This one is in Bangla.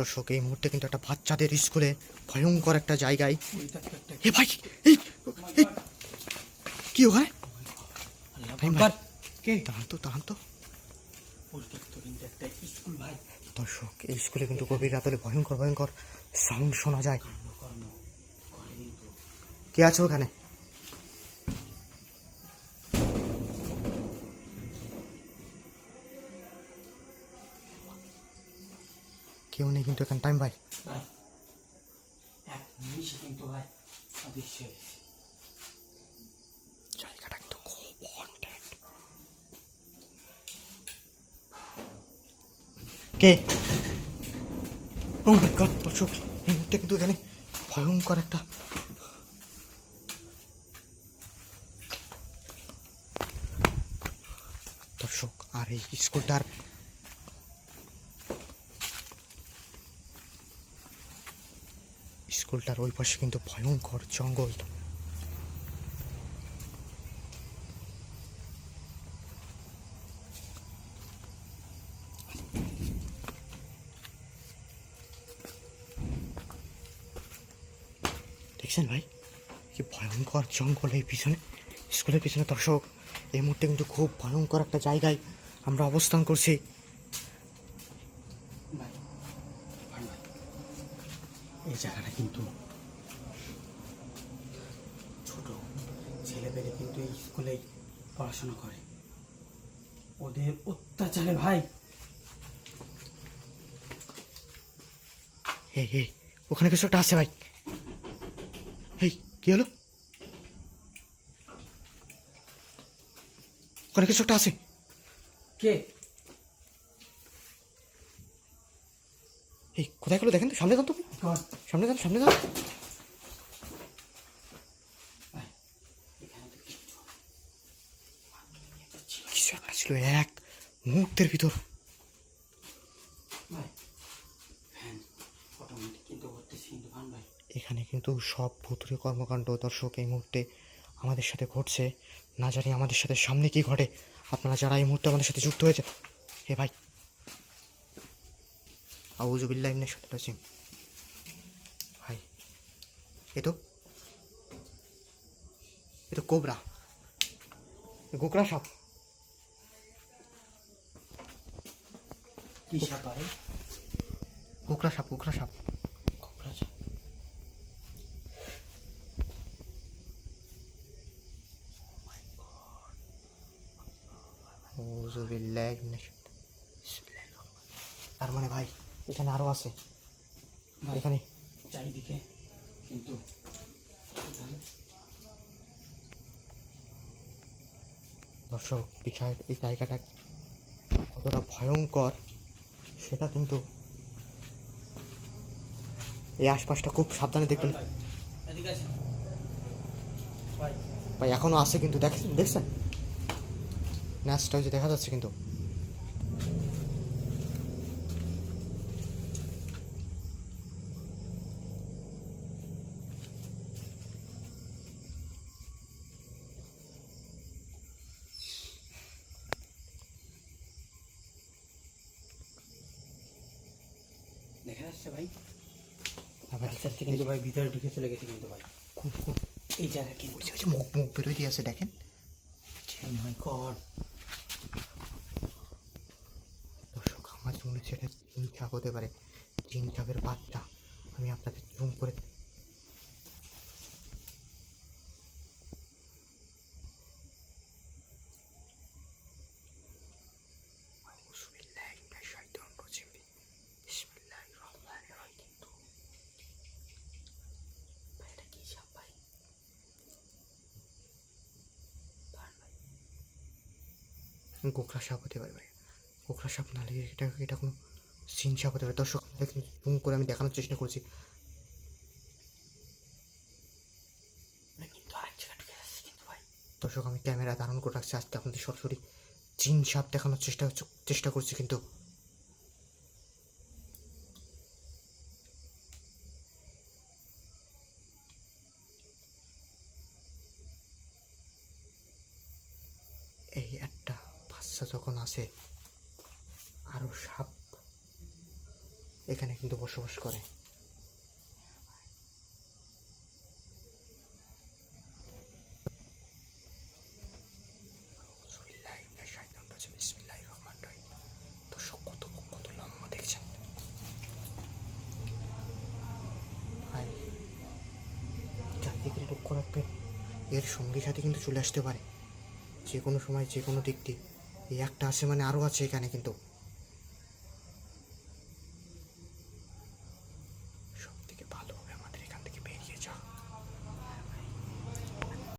দর্শক এই মুহূর্তে কিন্তু একটা বাচ্চাদের স্কুলে ভয়ঙ্কর একটা জায়গায় এ ভাই এই কি দাঁড়ান দাঁড়ান তো। ভাই দর্শক এই স্কুলে কিন্তু গভীর রাতলে ভয়ঙ্কর ভয়ঙ্কর সাউন্ড শোনা যায়। কে আছে ওখানে? কেউ নেই কিন্তু এখানে টাইম ভাই। কিন্তু ভাই অদৃশ্য গেছে। জায়গাটা কিন্তু খুব কে? ও মাই গড দর্শক এই মুহূর্তে কিন্তু এখানে ভয়ঙ্কর একটা দর্শক আর এই স্কুলটার স্কুলটার ওই পাশে কিন্তু ভয়ঙ্কর জঙ্গল। দেখছেন ভাই? কি ভয়ঙ্কর জঙ্গল এই পিছনে। স্কুলের পিছনে দর্শক, এই মুহূর্তে কিন্তু খুব ভয়ঙ্কর একটা জায়গায় আমরা অবস্থান করছি ভাই ভাই ভাই এই জায়গাটা কিন্তু ছোট। ছেলেপেলে কিন্তু এই স্কুলে পড়াশোনা করে। ওদের অত্যাচারে ভাই। হে হে ওখানে কিছু একটা আছে ভাই। এই কি হলো? ওখানে কিছু একটা আছে। কে? এই কোথায় গেলো দেখেন তো সামনে যান তো কর সামনে যান সামনে যান কিছু একটা ছিল, এক মুহূর্তের ভিতর। এখানে কিন্তু সব ভুতুরে কর্মকাণ্ড দর্শক এই মুহূর্তে আমাদের সাথে ঘটছে। না জানি আমাদের সাথে সামনে কি ঘটে। আপনারা যারা এই মুহূর্তে আমাদের সাথে যুক্ত হয়েছে হে ভাই। আউজুবিল্লাহ ইমনে ভাই এ তো এ তো কোবরা। গোকরা সাপ। কি সাপ ভাই? গোকরা সাপ কোবরা সাপ। তার মানে ভাই এখানে আরও আছে। এখানে। চারিদিকে। কিন্তু দর্শক বিষয় এই জায়গাটা কতটা ভয়ঙ্কর সেটা কিন্তু এই আশপাশটা খুব সাবধানে দেখবেন। ভাই, এখনও আছে কিন্তু দেখেন দেখছেন? ন্যাসটা যে দেখা যাচ্ছে কিন্তু। যাচ্ছে ভাই। আবার আস্তে আস্তে কিন্তু ভাই ভিতরে ঢুকে চলে গেছে কিন্তু ভাই। খুব খুব। এই জায়গা কি করছে যে- মুখ মুখ বেরোয় দিয়ে আছে দেখেন। My god. দর্শক আমার মনে হচ্ছে এটা চাপ হতে পারে। চিন চাপের বাচ্চা। আমি আপনাদের জুম করে এটা কি সাপ ভাই গোখরা সাপ হতে পারে ভাই। গোখরা সাপ নাহলে এটা এটা কোনো সিন সাপ হতে পারে। দর্শক জুম করে আমি দেখানোর চেষ্টা করছি। দর্শক আমি ক্যামেরা ধারণ করে রাখছি আজকে আপনাদের সরাসরি চিন সাপ দেখানোর চেষ্টা চেষ্টা করছি কিন্তু। এই বাচ্চা যখন আসে আরও সাপ এখানে কিন্তু বসবাস করে। এর সঙ্গী সাথে কিন্তু চলে আসতে পারে। যে কোনো সময় যে কোনো দিক দিয়ে। এই একটা আছে মানে আরও আছে এখানে কিন্তু।